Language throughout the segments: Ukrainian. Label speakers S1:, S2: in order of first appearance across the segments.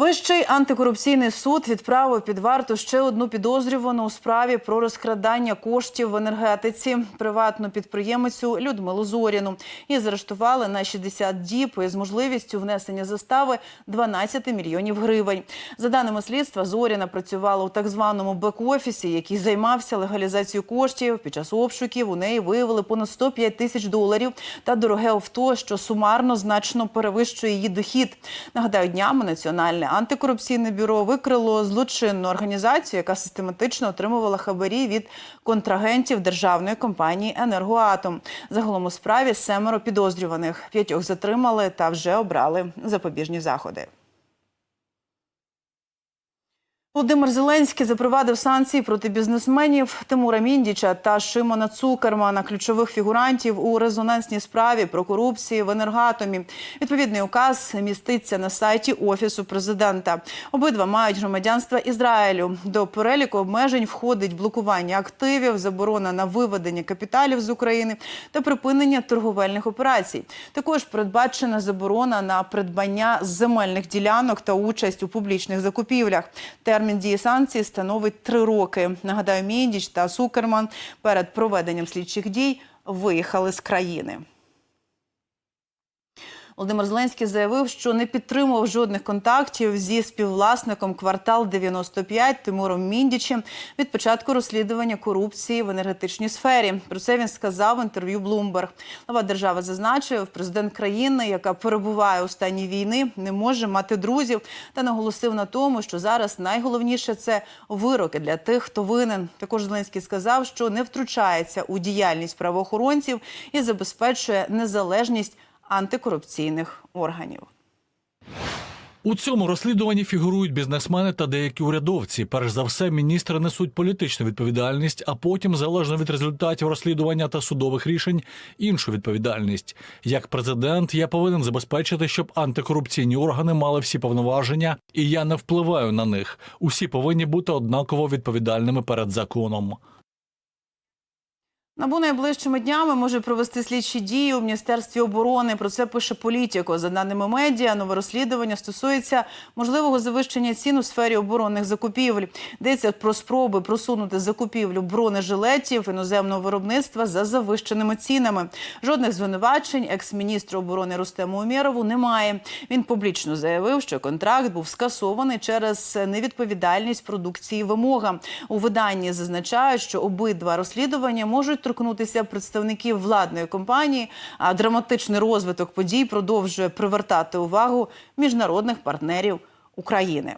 S1: Вищий антикорупційний суд відправив під варту ще одну підозрювану у справі про розкрадання коштів в енергетиці приватну підприємицю Людмилу Зоріну. Її заарештували на 60 діб із можливістю внесення застави 12 мільйонів гривень. За даними слідства, Зоріна працювала у так званому бек-офісі, який займався легалізацією коштів. Під час обшуків у неї виявили понад 105 тисяч доларів та дороге авто, що сумарно значно перевищує її дохід. Нагадаю, днями національне антикорупційне бюро викрило злочинну організацію, яка систематично отримувала хабарі від контрагентів державної компанії Енергоатом. Загалом у справі семеро підозрюваних. П'ятьох затримали та вже обрали запобіжні заходи. Володимир Зеленський запровадив санкції проти бізнесменів Тимура Міндіча та Шимона Цукермана, ключових фігурантів у резонансній справі про корупцію в енергатомі. Відповідний указ міститься на сайті офісу президента. Обидва мають громадянство Ізраїлю. До переліку обмежень входить блокування активів, заборона на виведення капіталів з України та припинення торговельних операцій. Також передбачена заборона на придбання земельних ділянок та участь у публічних закупівлях. Термін дії санкцій становить три роки. Нагадаю, Міндіч та Сукерман перед проведенням слідчих дій виїхали з країни. Володимир Зеленський заявив, що не підтримував жодних контактів зі співвласником квартал 95 Тимуром Міндічем від початку розслідування корупції в енергетичній сфері. Про це він сказав в інтерв'ю Bloomberg. Глава держави зазначив, президент країни, яка перебуває у стані війни, не може мати друзів та наголосив на тому, що зараз найголовніше це вироки для тих, хто винен. Також Зеленський сказав, що не втручається у діяльність правоохоронців і забезпечує незалежність антикорупційних органів.
S2: У цьому розслідуванні фігурують бізнесмени та деякі урядовці. Перш за все, міністри несуть політичну відповідальність, а потім, залежно від результатів розслідування та судових рішень, іншу відповідальність. Як президент, я повинен забезпечити, щоб антикорупційні органи мали всі повноваження, і я не впливаю на них. Усі повинні бути однаково відповідальними перед законом.
S1: Набу найближчими днями може провести слідчі дії у міністерстві оборони. Про це пише політико. За даними медіа, нове розслідування стосується можливого завищення цін у сфері оборонних закупівель. Йдеться про спроби просунути закупівлю бронежилетів іноземного виробництва за завищеними цінами. Жодних звинувачень екс-міністру оборони Рустему Умєрову немає. Він публічно заявив, що контракт був скасований через невідповідальність продукції вимогам. У виданні зазначають, що обидва розслідування можуть торкнутися представників владної компанії. А драматичний розвиток подій продовжує привертати увагу міжнародних партнерів України.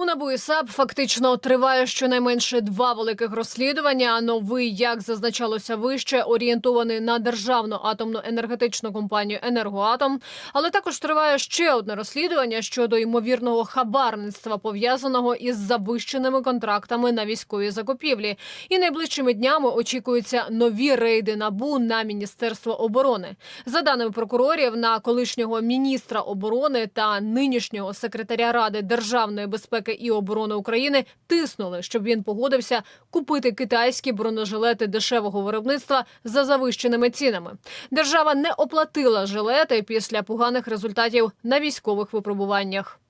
S3: У НАБУ і САП фактично триває щонайменше два великих розслідування. Новий, як зазначалося вище, орієнтований на державну атомну енергетичну компанію Енергоатом. Але також триває ще одне розслідування щодо ймовірного хабарництва, пов'язаного із завищеними контрактами на військові закупівлі. І найближчими днями очікуються нові рейди НАБУ на міністерство оборони. За даними прокурорів, на колишнього міністра оборони та нинішнього секретаря ради державної безпеки і оборони України тиснули, щоб він погодився купити китайські бронежилети дешевого виробництва за завищеними цінами. Держава не оплатила жилети після поганих результатів на військових випробуваннях.